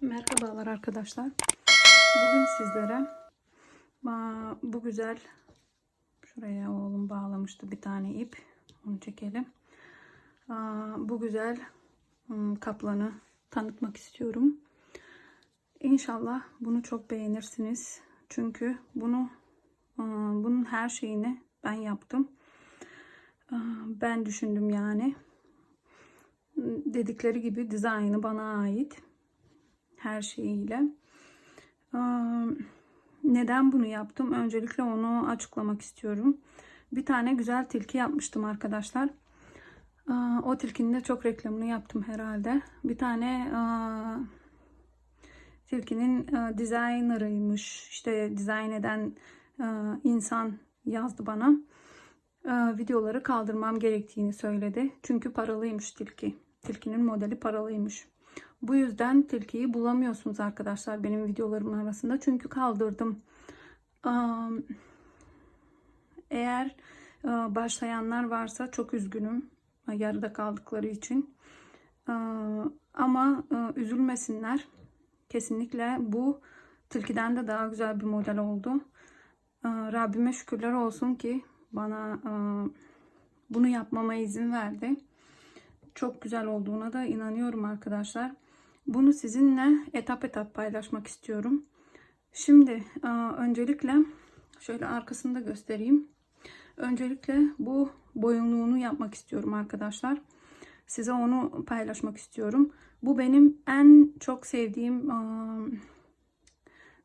Merhabalar arkadaşlar. Bugün sizlere bu güzel şuraya oğlum bağlamıştı bir tane ip. Onu çekelim. Bu güzel hmm, kaplanı tanıtmak istiyorum. İnşallah bunu çok beğenirsiniz. Çünkü bunu bunun her şeyini ben yaptım. Ben düşündüm yani. Dedikleri gibi dizaynı bana ait her şeyiyle. Neden bunu yaptım? Öncelikle onu açıklamak istiyorum. Bir tane güzel tilki yapmıştım arkadaşlar. O tilkinin de çok reklamını yaptım herhalde. Bir tane tilkinin designer'ıymış. İşte dizayn eden insan yazdı bana. Videoları kaldırmam gerektiğini söyledi. Çünkü paralıymış tilki. Tilkinin modeli paralıymış. Bu yüzden tilkiyi bulamıyorsunuz arkadaşlar benim videolarımın arasında. Çünkü kaldırdım. Eğer e, başlayanlar varsa çok üzgünüm. Yarıda kaldıkları için. E, Ama e, üzülmesinler. Kesinlikle bu tilkiden de daha güzel bir model oldu. E, Rabbime şükürler olsun ki bana e, bunu yapmama izin verdi. Çok güzel olduğuna da inanıyorum arkadaşlar. Bunu sizinle etap etap paylaşmak istiyorum. Şimdi e, öncelikle şöyle arkasını da göstereyim. Öncelikle bu boyunluğunu yapmak istiyorum arkadaşlar. Size onu paylaşmak istiyorum. Bu benim en çok sevdiğim e,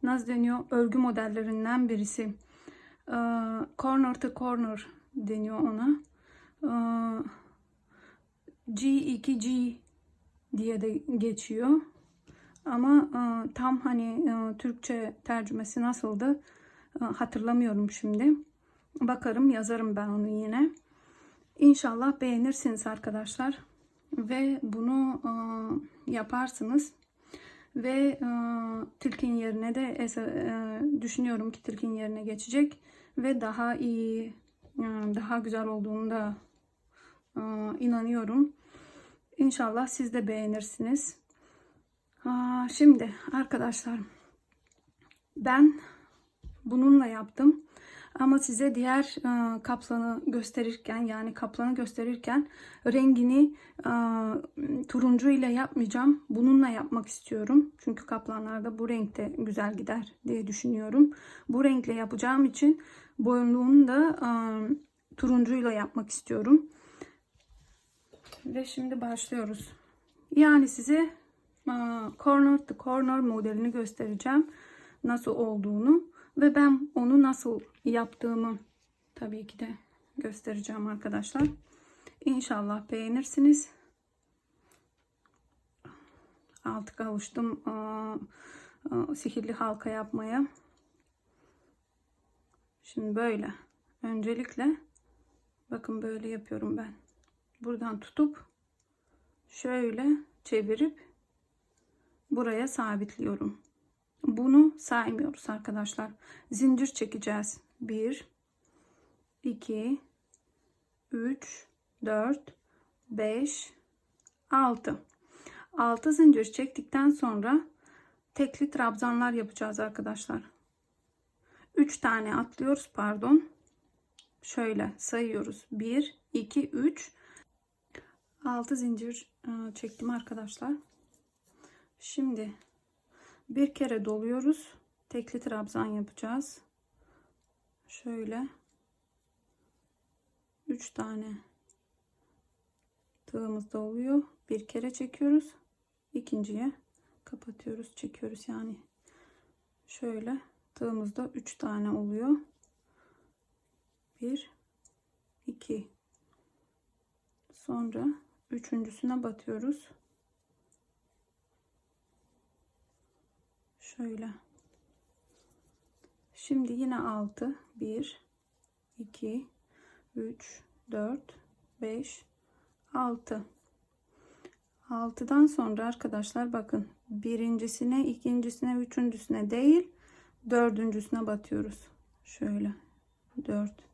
nasıl deniyor örgü modellerinden birisi. E, Corner to corner deniyor ona. E, G2G diye de geçiyor. Ama e, tam hani e, Türkçe tercümesi nasıldı e, hatırlamıyorum şimdi. Bakarım yazarım ben onu yine. İnşallah beğenirsiniz arkadaşlar. Ve bunu yaparsınız. Ve e, tilkin yerine de düşünüyorum ki tilkin yerine geçecek. Ve daha iyi, daha güzel olduğunu da inanıyorum. İnşallah siz de beğenirsiniz. Şimdi arkadaşlar ben bununla yaptım. Ama size diğer kaplanı gösterirken yani kaplanı gösterirken rengini turuncu ile yapmayacağım. Bununla yapmak istiyorum. Çünkü kaplanlarda bu renkte güzel gider diye düşünüyorum. Bu renkle yapacağım için boyunluğunu da e, turuncuyla yapmak istiyorum. Ve şimdi başlıyoruz. Yani size corner to corner modelini göstereceğim. Nasıl olduğunu ve ben onu nasıl yaptığımı tabii ki de göstereceğim arkadaşlar. İnşallah beğenirsiniz. Artık alıştım sihirli halka yapmaya. Şimdi böyle. Öncelikle bakın böyle yapıyorum ben buradan tutup şöyle çevirip buraya sabitliyorum. Bunu saymıyoruz arkadaşlar. Zincir çekeceğiz. 1 2 3 4 5 6 6 zincir çektikten sonra tekli trabzanlar yapacağız arkadaşlar. 3 tane atlıyoruz pardon. Şöyle sayıyoruz. 1 2 3 6 zincir e, çektim arkadaşlar. Şimdi bir kere doluyoruz. Tekli trabzan yapacağız. Şöyle 3 tane tığımız da oluyor. Bir kere çekiyoruz. İkinciye kapatıyoruz, çekiyoruz yani. Şöyle tığımızda 3 tane oluyor. 1 2 sonra üçüncüsüne batıyoruz. Şöyle. Şimdi yine 6 1 2 3 4 5 6 6'dan sonra arkadaşlar bakın birincisine ikincisine üçüncüsüne değil dördüncüsüne batıyoruz şöyle 4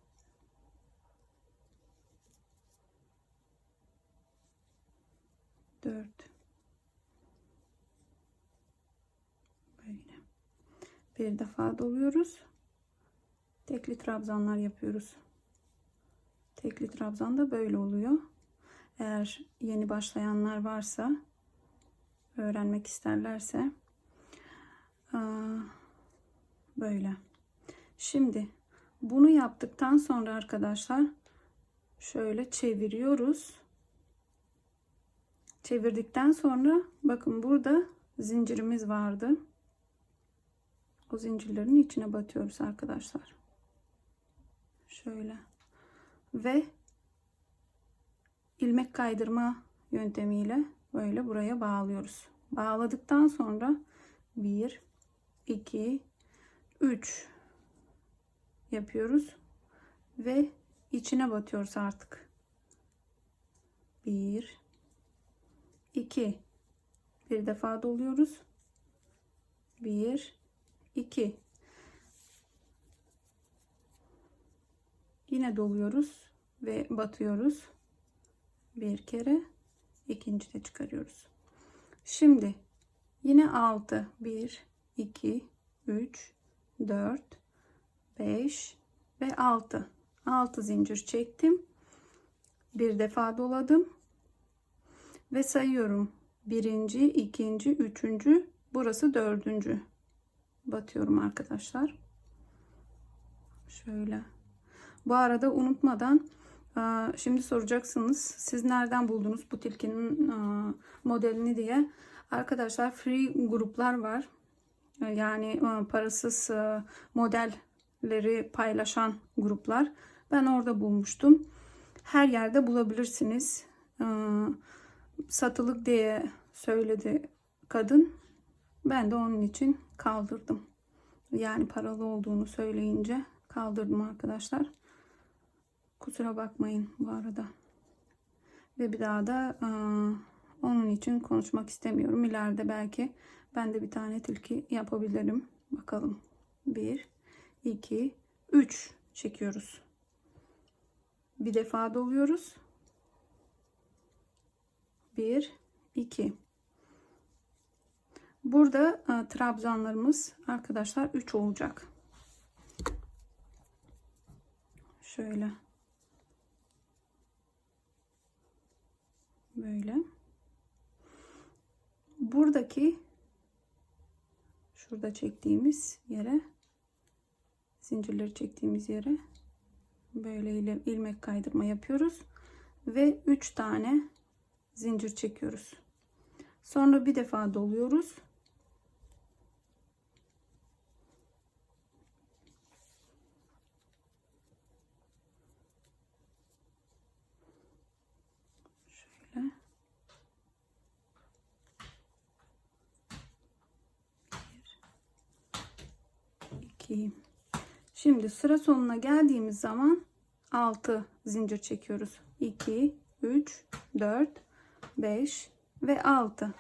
4 Şöyle. Bir defa doluyoruz. Tekli trabzanlar yapıyoruz. Tekli trabzan da böyle oluyor. Eğer yeni başlayanlar varsa öğrenmek isterlerse böyle. Şimdi bunu yaptıktan sonra arkadaşlar şöyle çeviriyoruz. Çevirdikten sonra bakın burada zincirimiz vardı. O zincirlerin içine batıyoruz arkadaşlar. Şöyle. Ve ilmek kaydırma yöntemiyle böyle buraya bağlıyoruz. Bağladıktan sonra 1 2 3 yapıyoruz ve içine batıyoruz artık. 1 2 bir defa doluyoruz. 1 2 Yine doluyoruz ve batıyoruz. Bir kere ikinci de çıkarıyoruz. Şimdi yine 6 1 2 3 4 5 ve 6 6 zincir çektim. Bir defa doladım ve sayıyorum. Birinci, ikinci, üçüncü, burası dördüncü. Batıyorum arkadaşlar. Şöyle. Bu arada unutmadan aa, şimdi soracaksınız siz nereden buldunuz bu tilkinin aa, modelini diye. Arkadaşlar free gruplar var. Yani aa, parasız modelleri paylaşan gruplar. Ben orada bulmuştum. Her yerde bulabilirsiniz. Satılık diye söyledi kadın. Ben de onun için kaldırdım. Yani paralı olduğunu söyleyince kaldırdım arkadaşlar. Kusura bakmayın bu arada. Ve bir daha da aa, onun için konuşmak istemiyorum. İleride belki ben de bir tane tilki yapabilirim. Bakalım. 1, 2, 3 çekiyoruz. Bir defa doluyoruz. 1, 2. Burada e, trabzanlarımız arkadaşlar 3 olacak. Şöyle. Böyle. Buradaki şurada çektiğimiz yere zincirleri çektiğimiz yere böyle ilmek kaydırma yapıyoruz ve 3 tane zincir çekiyoruz. Sonra bir defa doluyoruz. Şöyle. Bir, iki. Şimdi sıra sonuna geldiğimiz zaman 6 zincir çekiyoruz. 2, 3, 4, 5 ve 6.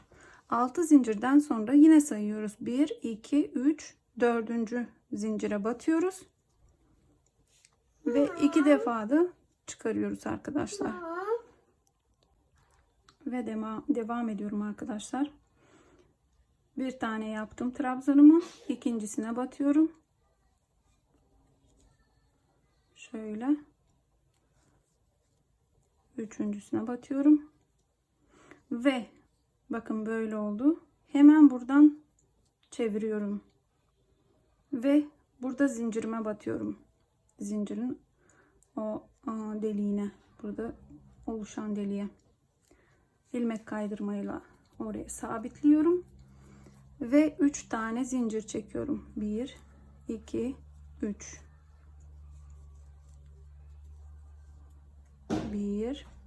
6 zincirden sonra yine sayıyoruz. 1, 2, 3, 4. zincire batıyoruz. Ve iki defa da çıkarıyoruz arkadaşlar. Ve devam, devam ediyorum arkadaşlar. Bir tane yaptım trabzanımı. ikincisine batıyorum. Şöyle. Üçüncüsüne batıyorum. Ve bakın böyle oldu. Hemen buradan çeviriyorum. Ve burada zincirime batıyorum. Zincirin o deliğine. Burada oluşan deliğe. ilmek kaydırmayla oraya sabitliyorum. Ve 3 tane zincir çekiyorum. 1 2 3 1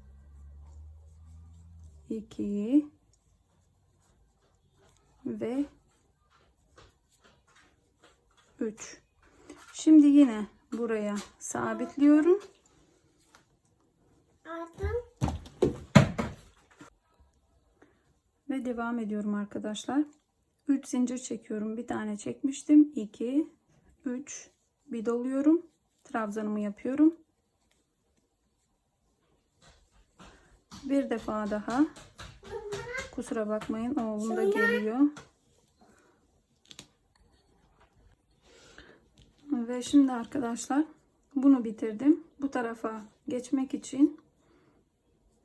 2 ve 3 şimdi yine buraya sabitliyorum. Ve devam ediyorum arkadaşlar. 3 zincir çekiyorum. Bir tane çekmiştim. 2 3 bir doluyorum. Trabzanımı yapıyorum bir defa daha kusura bakmayın oğlum da geliyor Ve şimdi arkadaşlar bunu bitirdim. Bu tarafa geçmek için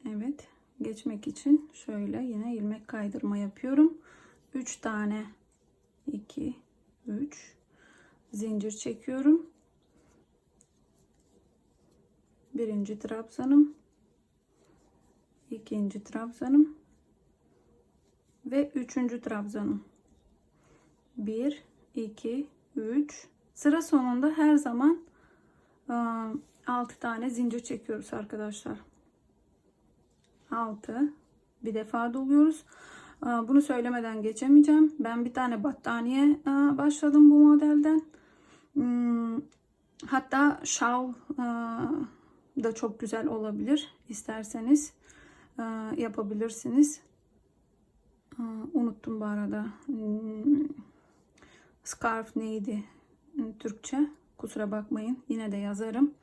evet geçmek için şöyle yine ilmek kaydırma yapıyorum. 3 tane 2 3 zincir çekiyorum. Birinci trabzanım, ikinci trabzanım ve üçüncü trabzanım. 1 2 3 sıra sonunda her zaman 6 tane zincir çekiyoruz arkadaşlar. 6 bir defa doluyoruz. Bunu söylemeden geçemeyeceğim. Ben bir tane battaniye başladım bu modelden. Hmm, hatta şal da çok güzel olabilir. İsterseniz yapabilirsiniz. Unuttum bu arada. Hmm, scarf neydi Türkçe? Kusura bakmayın. Yine de yazarım.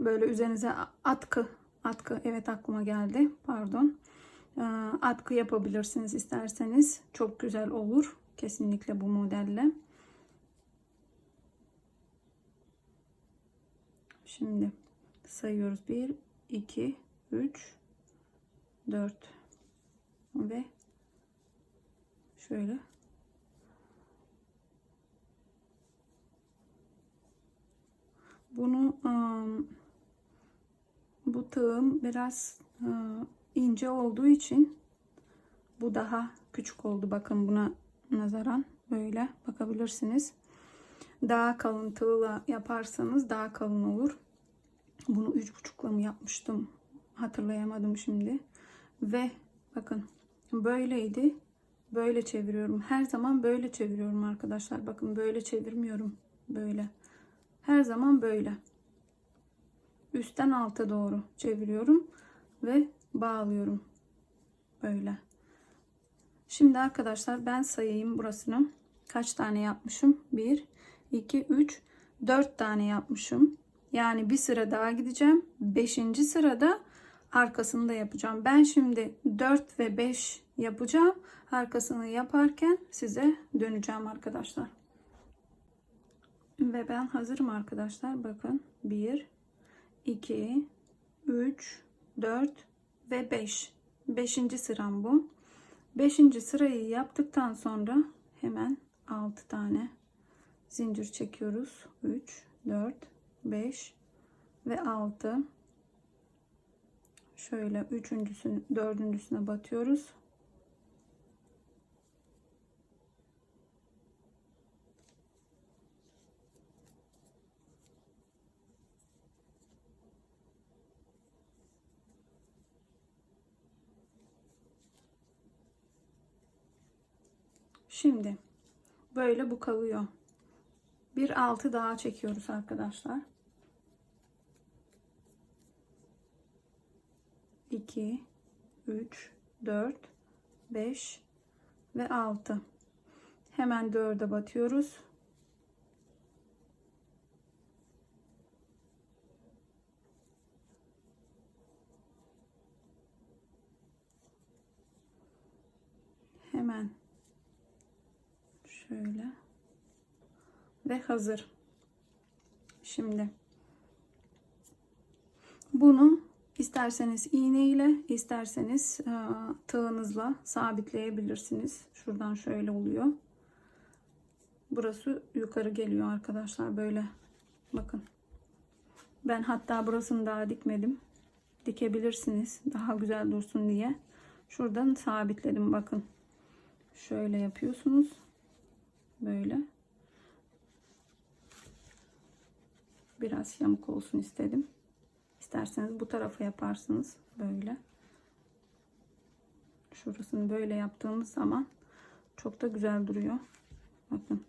Böyle üzerinize atkı atkı evet aklıma geldi. Pardon. Atkı yapabilirsiniz isterseniz. Çok güzel olur. Kesinlikle bu modelle. Şimdi sayıyoruz. 1, 2, 3, 4 ve şöyle bunu bu tığım biraz ince olduğu için bu daha küçük oldu. Bakın buna nazaran böyle bakabilirsiniz. Daha kalın tığla yaparsanız daha kalın olur. Bunu üç buçukla mı yapmıştım? Hatırlayamadım şimdi. Ve bakın böyleydi. Böyle çeviriyorum. Her zaman böyle çeviriyorum arkadaşlar. Bakın böyle çevirmiyorum. Böyle. Her zaman böyle. Üstten alta doğru çeviriyorum ve bağlıyorum. Böyle. Şimdi arkadaşlar ben sayayım burasını. Kaç tane yapmışım? 1, 2, 3, 4 tane yapmışım. Yani bir sıra daha gideceğim. 5. sırada arkasını da yapacağım. Ben şimdi 4 ve 5 yapacağım. Arkasını yaparken size döneceğim arkadaşlar. Ve ben hazırım arkadaşlar. Bakın 1, 2, 3, 4 ve 5. 5. sıram bu. 5. sırayı yaptıktan sonra hemen 6 tane zincir çekiyoruz. 3, 4, 5 ve 6. Şöyle üçüncüsünü, dördüncüsüne batıyoruz. Şimdi böyle bu kalıyor. Bir altı daha çekiyoruz arkadaşlar. 2 3 4 5 ve 6 hemen 4'e batıyoruz. Hemen şöyle ve hazır. Şimdi bunu isterseniz iğne ile isterseniz e, tığınızla sabitleyebilirsiniz. Şuradan şöyle oluyor. Burası yukarı geliyor arkadaşlar böyle. Bakın. Ben hatta burasını daha dikmedim. Dikebilirsiniz daha güzel dursun diye. Şuradan sabitledim bakın. Şöyle yapıyorsunuz. Böyle. Biraz yamuk olsun istedim isterseniz bu tarafa yaparsınız böyle. Şurasını böyle yaptığımız zaman çok da güzel duruyor. Bakın.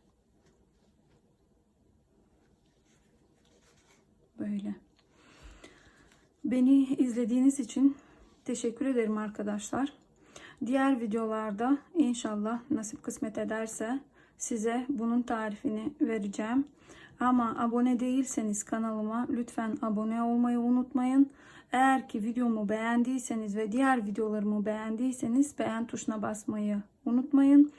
Böyle. Beni izlediğiniz için teşekkür ederim arkadaşlar. Diğer videolarda inşallah nasip kısmet ederse size bunun tarifini vereceğim. Ama abone değilseniz kanalıma lütfen abone olmayı unutmayın. Eğer ki videomu beğendiyseniz ve diğer videolarımı beğendiyseniz beğen tuşuna basmayı unutmayın.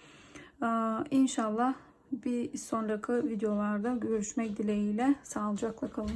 Ee, inşallah Bir sonraki videolarda görüşmek dileğiyle. Sağlıcakla kalın.